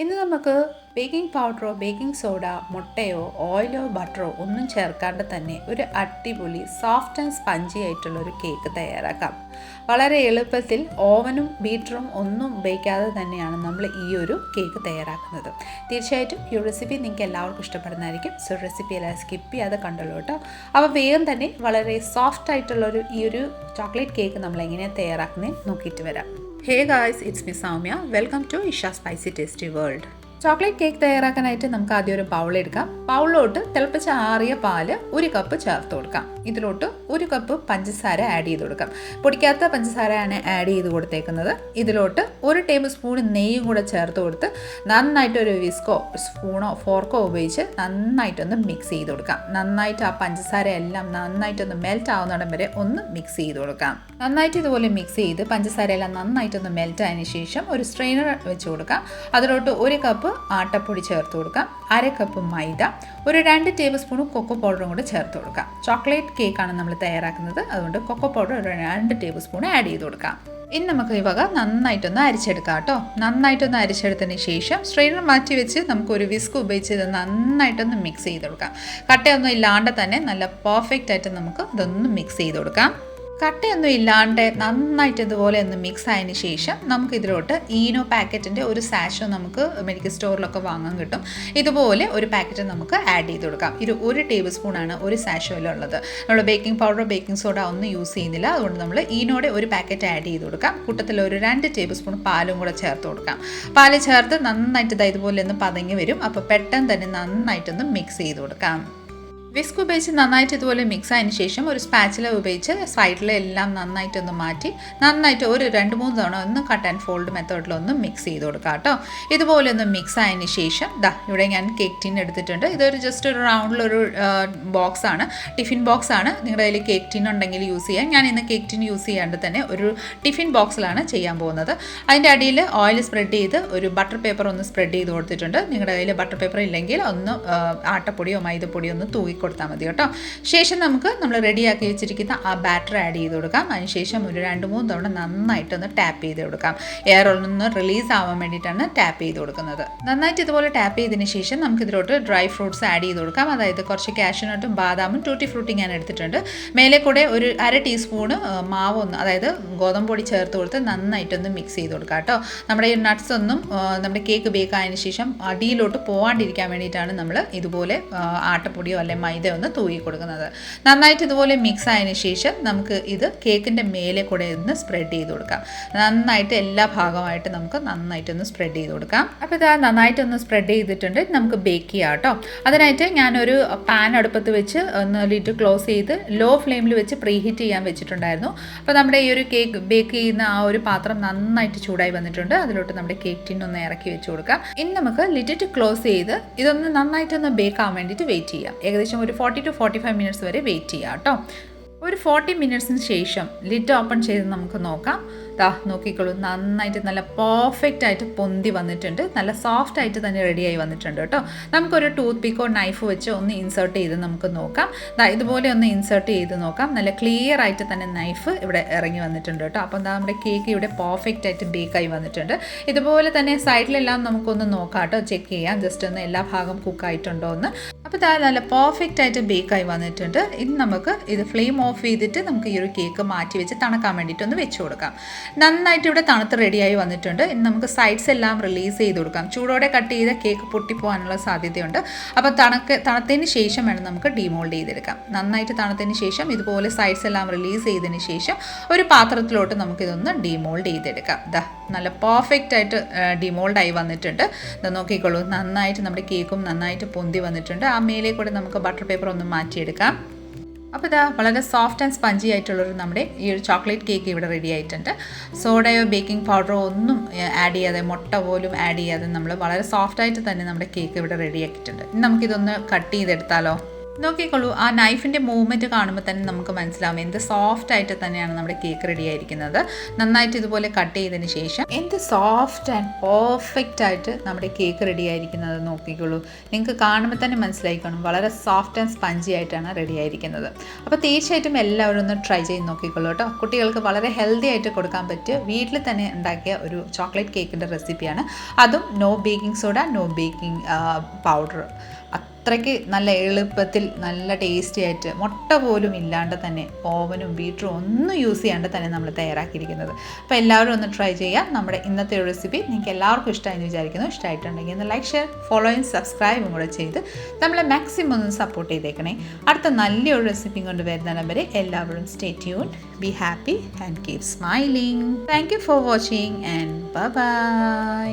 ഇന്ന് നമുക്ക് ബേക്കിംഗ് പൗഡറോ ബേക്കിംഗ് സോഡ മുട്ടയോ ഓയിലോ ബട്ടറോ ഒന്നും ചേർക്കാണ്ട് തന്നെ ഒരു അടിപൊളി സോഫ്റ്റ് ആൻഡ് സ്പഞ്ചി ആയിട്ടുള്ള ഒരു കേക്ക് തയ്യാറാക്കാം. വളരെ എളുപ്പത്തിൽ ഓവനും ബീറ്ററും ഒന്നും ഉപയോഗിക്കാതെ തന്നെയാണ് നമ്മൾ ഈ ഒരു കേക്ക് തയ്യാറാക്കുന്നത്. തീർച്ചയായിട്ടും ഈ റെസിപ്പി നിങ്ങൾക്ക് എല്ലാവർക്കും ഇഷ്ടപ്പെടുന്നതായിരിക്കും. സോ റെസിപ്പി എല്ലാം സ്കിപ്പ് ചെയ്യാതെ കണ്ടല്ലോ കേട്ടോ. അപ്പോൾ വേഗം തന്നെ വളരെ സോഫ്റ്റ് ആയിട്ടുള്ളൊരു ഈ ഒരു ചോക്ലേറ്റ് കേക്ക് നമ്മൾ എങ്ങനെയാണ് തയ്യാറാക്കുന്നത് നോക്കിയിട്ട് വരാം. Hey guys it's me Soumya welcome to Isha spicy tasty world chocolate cake തയ്യാറാക്കാനായിട്ട് നമുക്ക് ആദ്യം ഒരു ബൗൾ എടുക്കാം. ബൗളിലോട്ട് തിളപ്പിച്ച ആറിയ പാൽ ഒരു കപ്പ് ചേർത്ത് കൊടുക്കാം. ഇതിലോട്ട് ഒരു കപ്പ് പഞ്ചസാര ആഡ് ചെയ്ത് കൊടുക്കാം. പൊടിക്കാത്ത പഞ്ചസാരയാണ് ആഡ് ചെയ്ത് കൊടുത്തേക്കുന്നത്. ഇതിലോട്ട് ഒരു ടേബിൾ സ്പൂൺ നെയ്യും കൂടെ ചേർത്ത് കൊടുത്ത് നന്നായിട്ട് ഒരു വിസ്കോ സ്പൂണോ ഫോർക്കോ ഉപയോഗിച്ച് നന്നായിട്ടൊന്ന് മിക്സ് ചെയ്ത് കൊടുക്കാം. നന്നായിട്ട് ആ പഞ്ചസാര എല്ലാം നന്നായിട്ടൊന്ന് മെൽറ്റ് ആവുന്നിടം വരെ ഒന്ന് മിക്സ് ചെയ്ത് കൊടുക്കാം. നന്നായിട്ട് ഇതുപോലെ മിക്സ് ചെയ്ത് പഞ്ചസാര എല്ലാം നന്നായിട്ടൊന്ന് മെൽറ്റ് ആയതിനു ശേഷം ഒരു സ്ട്രെയിനർ വെച്ച് കൊടുക്കാം. അതിലോട്ട് ഒരു കപ്പ് ആട്ടപ്പൊടി ചേർത്ത് കൊടുക്കാം. അര കപ്പ് മൈദ ഒരു രണ്ട് ടേബിൾ സ്പൂൺ കൊക്കോ പൗഡറും കൂടെ ചേർത്ത് കൊടുക്കാം. ചോക്ലേറ്റ് കേക്കാണ് നമ്മൾ തയ്യാറാക്കുന്നത്. അതുകൊണ്ട് കൊക്കോ പൗഡർ ഒരു രണ്ട് ടേബിൾ സ്പൂൺ ആഡ് ചെയ്ത് കൊടുക്കാം. ഇനി നമുക്ക് ഈ വക നന്നായിട്ടൊന്ന് അരിച്ചെടുക്കാം കേട്ടോ. നന്നായിട്ടൊന്ന് അരിച്ചെടുത്തതിന് ശേഷം സ്ട്രെയിനർ മാറ്റി വെച്ച് നമുക്കൊരു വിസ്ക് ഉപയോഗിച്ച് ഇത് നന്നായിട്ടൊന്ന് മിക്സ് ചെയ്ത് കൊടുക്കാം. കട്ടയൊന്നും ഇല്ലാണ്ട് തന്നെ നല്ല പെർഫെക്റ്റ് ആയിട്ട് നമുക്ക് ഇതൊന്ന് മിക്സ് ചെയ്ത് കൊടുക്കാം. കട്ടയൊന്നും ഇല്ലാണ്ട് നന്നായിട്ട് ഇതുപോലെ ഒന്ന് മിക്സ് ആയതിന് ശേഷം നമുക്ക് ഇതിലോട്ട് ഈനോ പാക്കറ്റിന്റെ ഒരു സാഷോ നമുക്ക് മെഡിക്കൽ സ്റ്റോറിലൊക്കെ വാങ്ങാൻ കിട്ടും. ഇതുപോലെ ഒരു പാക്കറ്റ് നമുക്ക് ആഡ് ചെയ്ത് കൊടുക്കാം. ഇത് ഒരു ടേബിൾ സ്പൂണാണ് ഒരു സാഷോയിലുള്ളത് നമ്മൾ ബേക്കിംഗ് പൗഡർ ബേക്കിംഗ് സോഡ ഒന്നും യൂസ് ചെയ്യുന്നില്ല. അതുകൊണ്ട് നമ്മൾ ഈനോടെ ഒരു പാക്കറ്റ് ആഡ് ചെയ്ത് കൊടുക്കാം. കൂട്ടത്തിൽ ഒരു രണ്ട് ടേബിൾ സ്പൂൺ പാലും കൂടെ ചേർത്ത് കൊടുക്കാം. പാൽ ചേർത്ത് നന്നായിട്ട് ഇതാ ഇതുപോലെ ഒന്ന് പതങ്ങി വരും. അപ്പോൾ പെട്ടെന്ന് തന്നെ നന്നായിട്ടൊന്ന് മിക്സ് ചെയ്ത് കൊടുക്കാം. വിസ്ക് ഉപയോഗിച്ച് നന്നായിട്ട് ഇതുപോലെ മിക്സ് ആയതിന് ശേഷം ഒരു സ്പാച്ചില ഉപയോഗിച്ച് സൈഡിലെല്ലാം നന്നായിട്ടൊന്ന് മാറ്റി നന്നായിട്ട് ഒരു രണ്ട് മൂന്ന് തവണ ഒന്ന് കട്ട് ആൻഡ് ഫോൾഡ് മെത്തേഡിലൊന്ന് മിക്സ് ചെയ്ത് കൊടുക്കാം കേട്ടോ ഇതുപോലെ ഒന്ന് മിക്സ് ആയതിന് ശേഷം ദാ ഇവിടെ ഞാൻ കേക്ക് ടിൻ എടുത്തിട്ടുണ്ട്. ഇതൊരു ജസ്റ്റ് ഒരു റൗണ്ടിലൊരു ബോക്സ് ആണ്. ടിഫിൻ ബോക്സ് ആണ്. നിങ്ങളുടെ കയ്യിൽ കേക്ക് ടിൻ ഉണ്ടെങ്കിൽ യൂസ് ചെയ്യാം. ഞാൻ ഇന്ന് കേക്ക് ടിൻ യൂസ് ചെയ്യാണ്ട് തന്നെ ഒരു ടിഫിൻ ബോക്സിലാണ് ചെയ്യാൻ പോകുന്നത്. അതിന്റെ അടിയിൽ ഓയിൽ സ്പ്രെഡ് ചെയ്ത് ഒരു ബട്ടർ പേപ്പർ ഒന്ന് സ്പ്രെഡ് ചെയ്ത് കൊടുത്തിട്ടുണ്ട്. നിങ്ങളുടെ കയ്യിൽ ബട്ടർ പേപ്പർ ഇല്ലെങ്കിൽ ഒന്ന് ആട്ടപ്പൊടിയോ മൈദപ്പൊടിയോ ഒന്ന് തൂക്കി കൊടുത്താൽ മതി കേട്ടോ. ശേഷം നമുക്ക് നമ്മൾ റെഡിയാക്കി വെച്ചിരിക്കുന്ന ആ ബാറ്റർ ആഡ് ചെയ്ത് കൊടുക്കാം. അതിനുശേഷം ഒരു രണ്ട് മൂന്ന് തവണ നന്നായിട്ടൊന്ന് ടാപ്പ് ചെയ്ത് കൊടുക്കാം. എയർ ഒന്ന് റിലീസ് ആവാൻ വേണ്ടിയിട്ടാണ് ടാപ്പ് ചെയ്ത് കൊടുക്കുന്നത്. നന്നായിട്ട് ഇതുപോലെ ടാപ്പ് ചെയ്തതിന് ശേഷം നമുക്ക് ഇതിലോട്ട് ഡ്രൈ ഫ്രൂട്ട്സ് ആഡ് ചെയ്ത് കൊടുക്കാം. അതായത് കുറച്ച് കാഷ്യൂനട്ടും ബാദാമും ടൂട്ടി ഫ്രൂട്ടി ഞാൻ എടുത്തിട്ടുണ്ട്. മേലെ കൂടെ ഒരു അര ടീസ്പൂണ് മാവ് ഒന്ന് അതായത് ഗോതമ്പ് പൊടി ചേർത്ത് കൊടുത്ത് നന്നായിട്ടൊന്ന് മിക്സ് ചെയ്ത് കൊടുക്കാം കേട്ടോ. നമ്മുടെ ഈ നട്ട്സ് ഒന്നും നമ്മുടെ കേക്ക് ബേക്ക് ആയതിനു ശേഷം അടിയിലോട്ട് പോകാണ്ടിരിക്കാൻ വേണ്ടിയിട്ടാണ് നമ്മൾ ഇതുപോലെ ആട്ടപ്പൊടിയോ അല്ലെ മൈദ ഒന്ന് തൂകി കൊടുക്കുന്നത്. നന്നായിട്ട് ഇതുപോലെ മിക്സ് ആയതിനു ശേഷം നമുക്ക് ഇത് കേക്കിന്റെ മേലെ കൂടെ ഒന്ന് സ്പ്രെഡ് ചെയ്ത് കൊടുക്കാം. നന്നായിട്ട് എല്ലാ ഭാഗമായിട്ട് നമുക്ക് നന്നായിട്ടൊന്ന് സ്പ്രെഡ് ചെയ്ത് കൊടുക്കാം. അപ്പോൾ ഇത് നന്നായിട്ടൊന്ന് സ്പ്രെഡ് ചെയ്തിട്ടുണ്ട്. നമുക്ക് ബേക്ക് ചെയ്യാം കേട്ടോ. അതിനായിട്ട് ഞാനൊരു പാൻ അടുപ്പത്ത് വെച്ച് ഒന്ന് ലിറ്റ് ക്ലോസ് ചെയ്ത് ലോ ഫ്ലെയിമിൽ വെച്ച് പ്രീ ഹീറ്റ് ചെയ്യാൻ വെച്ചിട്ടുണ്ടായിരുന്നു. അപ്പോൾ നമ്മുടെ ഈ ഒരു കേക്ക് ബേക്ക് ചെയ്യുന്ന ആ ഒരു പാത്രം നന്നായിട്ട് ചൂടായി വന്നിട്ടുണ്ട്. അതിലോട്ട് നമ്മുടെ കേക്ക് ടിൻ ഒന്ന് ഇറക്കി വെച്ച് കൊടുക്കാം. ഇനി നമുക്ക് ലിറ്റ് ക്ലോസ് ചെയ്ത് ഇതൊന്ന് നന്നായിട്ടൊന്ന് ബേക്ക് ആവാൻ വേണ്ടിയിട്ട് വെയിറ്റ് ചെയ്യാം. ഏകദേശം ഒരു forty to forty five minutes വരെ വെയിറ്റ് ചെയ്യാം കേട്ടോ ഒരു ഫോർട്ടി മിനിറ്റ്സിന് ശേഷം ലിറ്റ് ഓപ്പൺ ചെയ്ത് നമുക്ക് നോക്കാം. ദാ നോക്കിക്കോളൂ നന്നായിട്ട് നല്ല പെർഫെക്റ്റ് ആയിട്ട് പൊന്തി വന്നിട്ടുണ്ട്. നല്ല സോഫ്റ്റ് ആയിട്ട് തന്നെ റെഡിയായി വന്നിട്ടുണ്ട് കേട്ടോ. നമുക്കൊരു ടൂത്ത് പിക്കോ നൈഫ് വെച്ച് ഒന്ന് ഇൻസേർട്ട് ചെയ്ത് നമുക്ക് നോക്കാം. ദാ ഇതുപോലെ ഒന്ന് ഇൻസേർട്ട് ചെയ്ത് നോക്കാം. നല്ല ക്ലിയർ ആയിട്ട് തന്നെ നൈഫ് ഇവിടെ ഇറങ്ങി വന്നിട്ടുണ്ട് കേട്ടോ. അപ്പം നമ്മുടെ കേക്ക് ഇവിടെ പെർഫെക്റ്റ് ആയിട്ട് ബേക്കായി വന്നിട്ടുണ്ട്. ഇതുപോലെ തന്നെ സൈഡിലെല്ലാം നമുക്കൊന്ന് നോക്കാം കേട്ടോ. ചെക്ക് ചെയ്യാം. ജസ്റ്റ് ഒന്ന് എല്ലാ ഭാഗം കുക്ക് ആയിട്ടുണ്ടോ എന്ന്. അപ്പോൾ ദാ നല്ല പെർഫെക്റ്റ് ആയിട്ട് ബേക്കായി വന്നിട്ടുണ്ട്. ഇനി നമുക്ക് ഇത് ഫ്ലെയിം ഓഫ് ചെയ്തിട്ട് നമുക്ക് ഈ ഒരു കേക്ക് മാറ്റി വെച്ച് തണക്കാൻ വേണ്ടിയിട്ട് ഒന്ന് വെച്ച് കൊടുക്കാം. നന്നായിട്ട് ഇവിടെ തണുത്ത് റെഡിയായി വന്നിട്ടുണ്ട്. ഇനി നമുക്ക് സൈഡ്സ് എല്ലാം റിലീസ് ചെയ്ത് കൊടുക്കാം. ചൂടോടെ കട്ട് ചെയ്ത കേക്ക് പൊട്ടിപ്പോകാനുള്ള സാധ്യതയുണ്ട്. അപ്പോൾ തണുക്ക് തണുത്തതിന് ശേഷം വേണം നമുക്ക് ഡീമോൾഡ് ചെയ്തെടുക്കാം. നന്നായിട്ട് തണുത്തതിന് ശേഷം ഇതുപോലെ സൈഡ്സ് എല്ലാം റിലീസ് ചെയ്തതിന് ശേഷം ഒരു പാത്രത്തിലോട്ട് നമുക്കിതൊന്ന് ഡീമോൾഡ് ചെയ്തെടുക്കാം. ദാ നല്ല പെർഫെക്റ്റ് ആയിട്ട് ഡിമോൾഡായി വന്നിട്ടുണ്ട്. ഇത് നോക്കിക്കോളൂ. നന്നായിട്ട് നമ്മുടെ കേക്കും നന്നായിട്ട് പൊന്തി വന്നിട്ടുണ്ട്. ആ മേലെ കൂടെ നമുക്ക് ബട്ടർ പേപ്പർ ഒന്ന് മാറ്റിയെടുക്കാം. അപ്പോൾ ഇതാ വളരെ സോഫ്റ്റ് ആൻഡ് സ്പഞ്ചി ആയിട്ടുള്ളൊരു നമ്മുടെ ഈ ഒരു ചോക്ലേറ്റ് കേക്ക് ഇവിടെ റെഡി ആയിട്ടുണ്ട്. സോഡയോ ബേക്കിംഗ് പൗഡറോ ഒന്നും ആഡ് ചെയ്യാതെ മുട്ട പോലും ആഡ് ചെയ്യാതെ നമ്മൾ വളരെ സോഫ്റ്റ് ആയിട്ട് തന്നെ നമ്മുടെ കേക്ക് ഇവിടെ റെഡി ആക്കിയിട്ടുണ്ട്. ഇനി നമുക്കിതൊന്ന് കട്ട് ചെയ്തെടുത്താലോ? നോക്കിക്കോളൂ ആ നൈഫിന്റെ മൂവ്മെന്റ് കാണുമ്പോൾ തന്നെ നമുക്ക് മനസ്സിലാവും എന്ത് സോഫ്റ്റ് ആയിട്ട് തന്നെയാണ് നമ്മുടെ കേക്ക് റെഡി ആയിരിക്കുന്നത്. നന്നായിട്ട് ഇതുപോലെ കട്ട് ചെയ്തതിന് ശേഷം എന്ത് സോഫ്റ്റ് ആൻഡ് പെർഫെക്റ്റ് ആയിട്ട് നമ്മുടെ കേക്ക് റെഡി ആയിരിക്കുന്നത് നോക്കിക്കോളൂ. നിങ്ങൾക്ക് കാണുമ്പോൾ തന്നെ മനസ്സിലായിക്കോണം വളരെ സോഫ്റ്റ് ആൻഡ് സ്പഞ്ചി ആയിട്ടാണ് റെഡി ആയിരിക്കുന്നത്. അപ്പോൾ തീർച്ചയായിട്ടും എല്ലാവരും ഒന്ന് ട്രൈ ചെയ്ത് നോക്കിക്കോളൂ കേട്ടോ. കുട്ടികൾക്ക് വളരെ ഹെൽത്തി ആയിട്ട് കൊടുക്കാൻ പറ്റിയ വീട്ടിൽ തന്നെ ഉണ്ടാക്കിയ ഒരു ചോക്ലേറ്റ് കേക്കിന്റെ റെസിപ്പിയാണ് അതും no baking soda no baking powder അത്രയ്ക്ക് നല്ല എളുപ്പത്തിൽ നല്ല ടേസ്റ്റി ആയിട്ട് മുട്ട പോലും ഇല്ലാണ്ട് തന്നെ ഓവനും ബീറ്ററും ഒന്നും യൂസ് ചെയ്യാണ്ട് തന്നെ നമ്മൾ തയ്യാറാക്കിയിരിക്കുന്നത്. അപ്പോൾ എല്ലാവരും ഒന്ന് ട്രൈ ചെയ്യാം. നമ്മുടെ ഇന്നത്തെ റെസിപ്പി നിങ്ങൾക്ക് എല്ലാവർക്കും ഇഷ്ടമായെന്ന് വിചാരിക്കുന്നു. ഇഷ്ടമായിട്ടുണ്ടെങ്കിൽ ഒന്ന് ലൈക്ക് ഷെയർ ഫോളോയും സബ്സ്ക്രൈബും കൂടെ ചെയ്ത് നമ്മളെ മാക്സിമം ഒന്ന് സപ്പോർട്ട് ചെയ്തേക്കണേ. അടുത്ത നല്ലൊരു റെസിപ്പി കൊണ്ട് വരുന്ന വരെ എല്ലാവരും stay tune be happy and keep smiling thank you for watching and bye